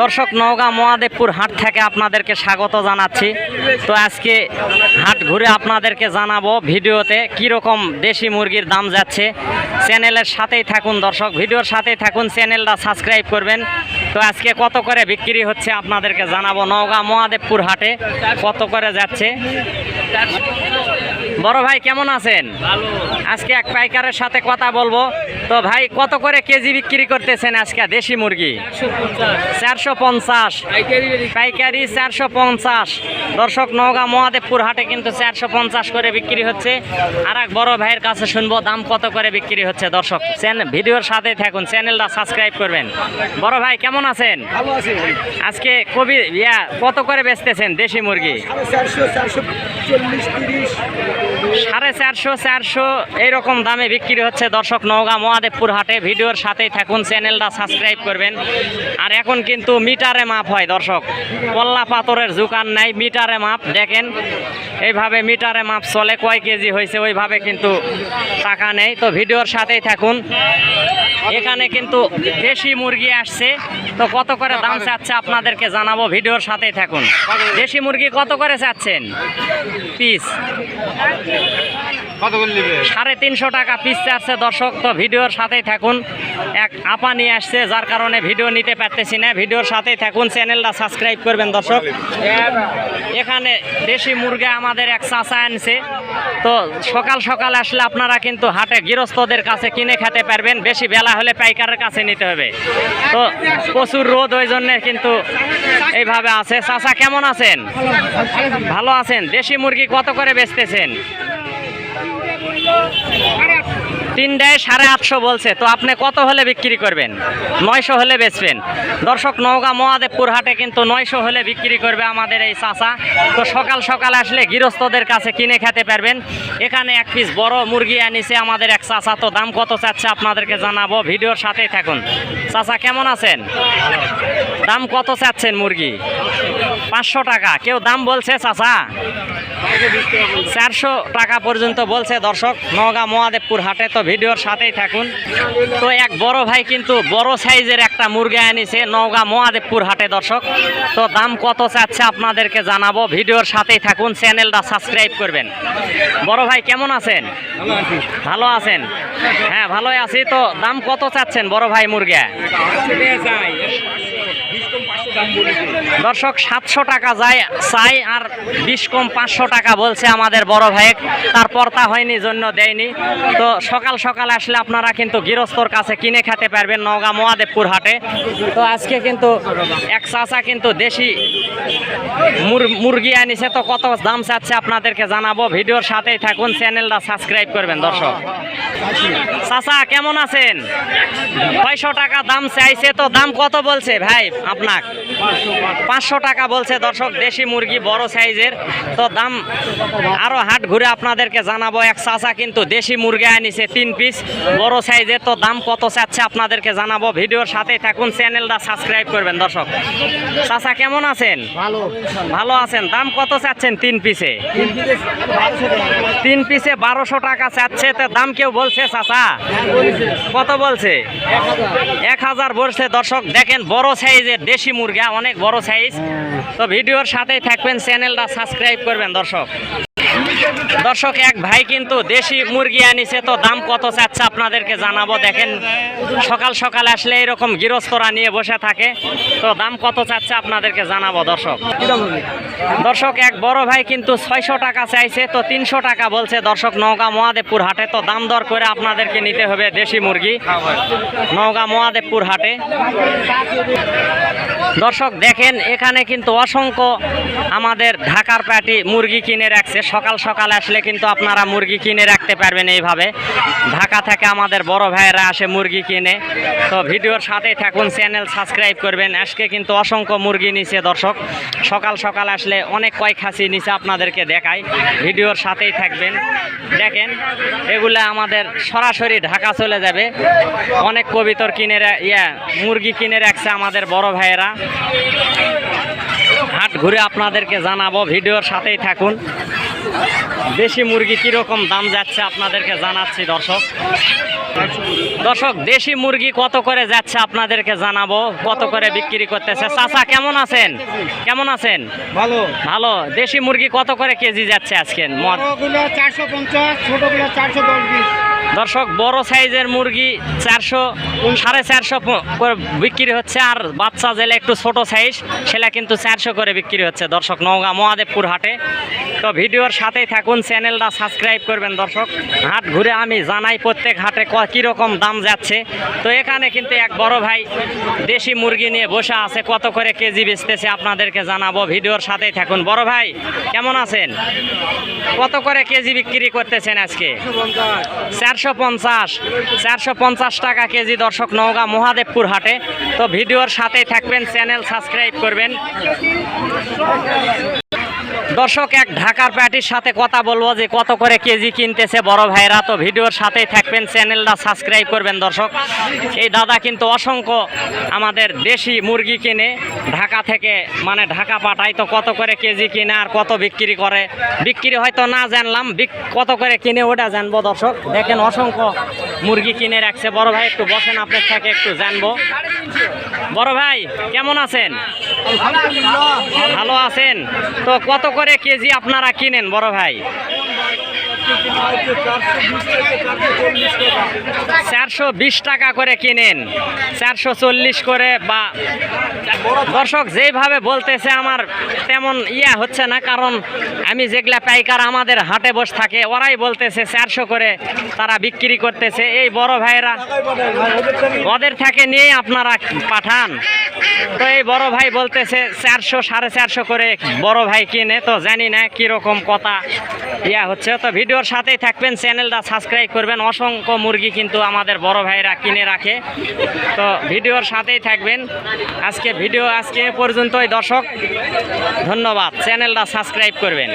দর্শক, নওগাঁ মহাদেবপুর হাট থেকে আপনাদেরকে স্বাগত জানাচ্ছি। তো আজকে হাট ঘুরে আপনাদেরকে জানাব ভিডিওতে কীরকম দেশি মুরগির দাম যাচ্ছে। চ্যানেলের সাথেই থাকুন দর্শক, ভিডিওর সাথেই থাকুন, চ্যানেলটা সাবস্ক্রাইব করবেন। তো আজকে কত করে বিক্রি হচ্ছে আপনাদেরকে জানাব। নওগাঁ মহাদেবপুর হাটে কত করে যাচ্ছে? বড় ভাই কেমন আছেন? আজকে এক পাইকারের সাথে কথা বলব। তো ভাই কত করে কেজি বিক্রি করতেছেন আজকে দেশি মুরগি? চারশো পঞ্চাশ। পাইকারি চারশো পঞ্চাশ। দর্শক নওগাঁ মহাদেবপুর হাটে কিন্তু চারশো পঞ্চাশ করে বিক্রি হচ্ছে। আর এক বড় ভাইয়ের কাছে শুনব দাম কত করে বিক্রি হচ্ছে। দর্শক চ্যানেল ভিডিওর সাথে থাকুন চ্যানেলটা সাবস্ক্রাইব করবেন। বড় ভাই কেমন আছেন? আজকে কবি ইয়া কত করে বেচতেছেন দেশি মুরগি? চারশো চারশো চল্লিশ তিরিশ। সাড়ে চারশো চারশো, এইরকম দামে বিক্রি হচ্ছে দর্শক নওগাঁ মহাদেবপুর হাটে। ভিডিওর সাথেই থাকুন, চ্যানেলটা সাবস্ক্রাইব করবেন। আর এখন কিন্তু মিটারে মাপ হয় দর্শক। কল্লা পাথরের দোকান নাই, মিটারে মাপ, দেখেন। এইভাবে মিটারে মাপ চলে, কয় কেজি হয়েছে, ওইভাবে কিন্তু টাকা নেই। তো ভিডিওর সাথেই থাকুন। এখানে কিন্তু দেশি মুরগি আসছে। তো কত করে দাম চাচ্ছে আপনাদেরকে জানাব, ভিডিওর সাথেই থাকুন। দেশি মুরগি কত করে চাচ্ছেন? পিস। সাড়ে তিনশো টাকা পিস চাচ্ছে দর্শক, তো ভিডিওর সাথেই থাকুন। এক আপা নিয়ে আসছে, যার কারণে ভিডিও নিতে পারতেছি না। ভিডিওর সাথেই থাকুন, চ্যানেলটা সাবস্ক্রাইব করবেন, দর্শক। এখানে দেশি মুরগা আমাদের এক চাচা আনছে। তো সকাল সকাল আসলে আপনারা কিন্তু হাটে গৃহস্থদের কাছে কিনে খেতে পারবেন। বেশি বেলা হলে পাইকারের কাছে নিতে হবে। তো প্রচুর রোদ, ওই জন্যে কিন্তু এইভাবে আছে। চাচা কেমন আছেন? ভালো আছেন? দেশি মুরগি কত করে বেচতেছেন? তিনটায় সাড়ে আটশো বলছে। তো আপনি কত হলে বিক্রি করবেন? নয়শো হলে বেচবেন। দর্শক, নওগাঁ মহাদেবপুর হাটে কিন্তু নয়শো হলে বিক্রি করবে আমাদের এই চাচা। তো সকাল সকাল আসলে গৃহস্থদের কাছে কিনে খেতে পারবেন। এখানে এক পিস বড় মুরগি আনিছে আমাদের এক চাচা। তো দাম কত চাচ্ছে আপনাদেরকে জানাব ভিডিওর সাথেই থাকুন। চাচা, কেমন আছেন? দাম কত চাচ্ছেন মুরগি? পাঁচশো টাকা। কেউ দাম বলছে চাচা? চারশো টাকা পর্যন্ত বলছে দর্শক। নওগাঁ মহাদেবপুর হাটে তো ভিডিওর সাথেই থাকুন। তো এক বড় ভাই কিন্তু বড় সাইজের একটা মুরগি আনিছে নওগাঁ মহাদেবপুর হাটে দর্শক। তো দাম কত চাচ্ছে আপনাদেরকে জানাব। ভিডিওর সাথেই থাকুন, চ্যানেলটা সাবস্ক্রাইব করবেন। বড় ভাই, কেমন আছেন? ভালো আছেন? হ্যাঁ ভালোই আছি। তো দাম কত চাচ্ছেন বড় ভাই মুরগা দর্শক, সাতশো টাকা যায়, চাই আর বিশ কম পাঁচশো টাকা বলছে আমাদের বড় ভাই তার তা হয়নি, জন্য দেয়নি। তো সকাল সকাল আসলে আপনারা কিন্তু গৃহস্থর কাছে কিনে খেতে পারবেন নওগাঁ মহাদেবপুর হাটে। তো আজকে কিন্তু এক চাচা কিন্তু দেশি মুরগি আনিছে। তো কত দাম চাচ্ছে আপনাদেরকে জানাব। ভিডিওর সাথেই থাকুন, চ্যানেলটা সাবস্ক্রাইব করবেন দর্শক। চাচা, কেমন আছেন? ছয়শো টাকা দাম চাইছে, তো দাম কত বলছে? ভাই, আপনার পাঁচশো টাকা বলছে দর্শক দেশি মুরগি বড় সাইজের। তো দাম আরও হাট ঘুরে আপনাদেরকে জানাব। এক চাচা কিন্তু দেশি মুরগি আনিছে তিন পিস বড় সাইজের। তো দাম কত চাচ্ছে আপনাদেরকে জানাব। ভিডিওর সাথেই থাকুন চ্যানেলটা সাবস্ক্রাইব করবেন দর্শক। চাচা কেমন আছেন? ভালো। ভালো আছেন। দাম কত চাচ্ছেন তিন পিসে? তিন পিসে বারোশো টাকা। চাচ্ছে। তো দাম কেউ বলছে চাচা? কত বলছে? এক হাজার বলছে দর্শক। দেখেন বড় সাইজের দেশি মুরগা অনেক বড় সাইজ তো ভিডিওর সাথেই থাকবেন চ্যানেলটা সাবস্ক্রাইব করবেন দর্শক। দর্শক, এক ভাই কিন্তু দেশি মুরগি আনিছে, তো দাম কত চাচ্ছে আপনাদেরকে জানাব, দেখেন। সকাল সকাল আসলে এরকম গৃহস্থরা নিয়ে বসে থাকে, তো দাম কত চাচ্ছে আপনাদেরকে জানাব, দর্শক। দর্শক, এক বড় ভাই কিন্তু ছয়শো টাকা চাইছে, তো তিনশো টাকা বলছে, দর্শক, নওগাঁ মহাদেবপুর হাটে, তো দাম দর করে আপনাদেরকে নিতে হবে দেশি মুরগি। নওগাঁ মহাদেবপুর হাটে। দর্শক, দেখেন, এখানে কিন্তু অসংখ্য আমাদের ঢাকার প্যাটি মুরগি কিনে রাখছে, সকাল সকাল আসলে কিন্তু আপনারা মুরগি কিনে রাখতে পারবেন এইভাবে। ঢাকা থেকে আমাদের বড় ভাইয়েরা আসে মুরগি কিনে। তো ভিডিওর সাথেই থাকুন, চ্যানেল সাবস্ক্রাইব করবেন। আজকে কিন্তু অসংখ্য মুরগি নিচে দর্শক। সকাল সকাল আসলে অনেক কয় খাসি নিচে আপনাদেরকে দেখাই। ভিডিওর সাথেই থাকবেন। দেখেন, এগুলো আমাদের সরাসরি ঢাকা চলে যাবে। অনেক কবিতর কিনে ইয়া, মুরগি কিনে রাখছে আমাদের বড় ভাইয়েরা। হাট ঘুরে আপনাদেরকে জানাব ভিডিওর সাথেই থাকুন। দেশি মুরগি কীরকম দাম যাচ্ছে আপনাদেরকে জানাচ্ছি দর্শক। দর্শক দেশি মুরগি কত করে যাচ্ছে আপনাদেরকে জানাব কত করে বিক্রি করতেছে? চাচা কেমন আছেন? কেমন আছেন? ভালো। ভালো। দেশি মুরগি কত করে কেজি যাচ্ছে আজকে? মদ চারশো পঞ্চাশ ছোটগুলো চারশো দশ দর্শক, বড় সাইজের মুরগি চারশো, সাড়ে চারশো করে বিক্রি হচ্ছে, আর বাচ্চা জেলে একটু ছোট সাইজ সেটা কিন্তু চারশো করে বিক্রি হচ্ছে। দর্শক, নওগাঁ মহাদেবপুর হাটে। তো ভিডিওর সাথেই থাকুন, চ্যানেলটা সাবস্ক্রাইব করবেন দর্শক। হাট ঘুরে আমি জানাই প্রত্যেক হাটে কীরকম দাম যাচ্ছে। তো এখানে কিন্তু এক বড় ভাই দেশি মুরগি নিয়ে বসে আছে, কত করে কেজি বেচতেছে আপনাদেরকে জানাব। ভিডিওর সাথেই থাকুন। বড় ভাই, কেমন আছেন? কত করে কেজি বিক্রি করতেছেন আজকে? চারশো পঞ্চাশ, চারশো পঞ্চাশ টাকা কেজি দর্শক নওগাঁ মহাদেবপুর হাটে। তো ভিডিওর সাথেই থাকবেন, চ্যানেল সাবস্ক্রাইব করবেন। দর্শক, এক ঢাকার প্যাটির সাথে কথা বলব যে কত করে কেজি কিনতেছে বড় ভাইরা। তো ভিডিওর সাথেই থাকবেন, চ্যানেলটা সাবস্ক্রাইব করবেন দর্শক। এই দাদা কিন্তু অসংখ্য আমাদের দেশি মুরগি কিনে, ঢাকা থেকে মানে ঢাকা পাঠায়, তো কত করে কেজি কিনে আর কত বিক্রি করে। বিক্রি হয়তো না জানলাম কত করে কিনে ওটা জানব দর্শক। দেখেন অসংখ্য মুরগি কিনে রাখছে। বড় ভাই, একটু বসেন আপনার থেকে, একটু জানব। বড় ভাই, কেমন আছেন? ভালো আছেন? তো কত করে কেজি আপনারা কিনেন বড় ভাই? চারশো বিশ টাকা করে কিনেন। চারশো চল্লিশ করে বা দর্শক যেইভাবে বলতেছে আমার তেমন ইয়া হচ্ছে না, কারণ আমি যেগুলা পাইকার আমাদের হাটে বসে থাকে, ওরাই বলতেছে চারশো করে তারা বিক্রি করতেছে। এই বড় ভাইয়েরা ওদের থেকে নিয়ে আপনারা পাঠান। তো এই বড় ভাই বলতেছে চারশো, সাড়ে চারশো করে বড় ভাই কিনে, তো জানি না কীরকম কথা ইয়া হচ্ছে। তো ভিডিওর সাথেই থাকবেন, চ্যানেলটা সাবস্ক্রাইব করবেন। অসংখ্য মুরগি কিন্তু আমাদের বড় ভাইরা কিনে রাখে। তো ভিডিওর সাথেই থাকবেন। আজকে ভিডিও আজকে পর্যন্তই, দর্শক। ধন্যবাদ। চ্যানেলটা সাবস্ক্রাইব করবেন।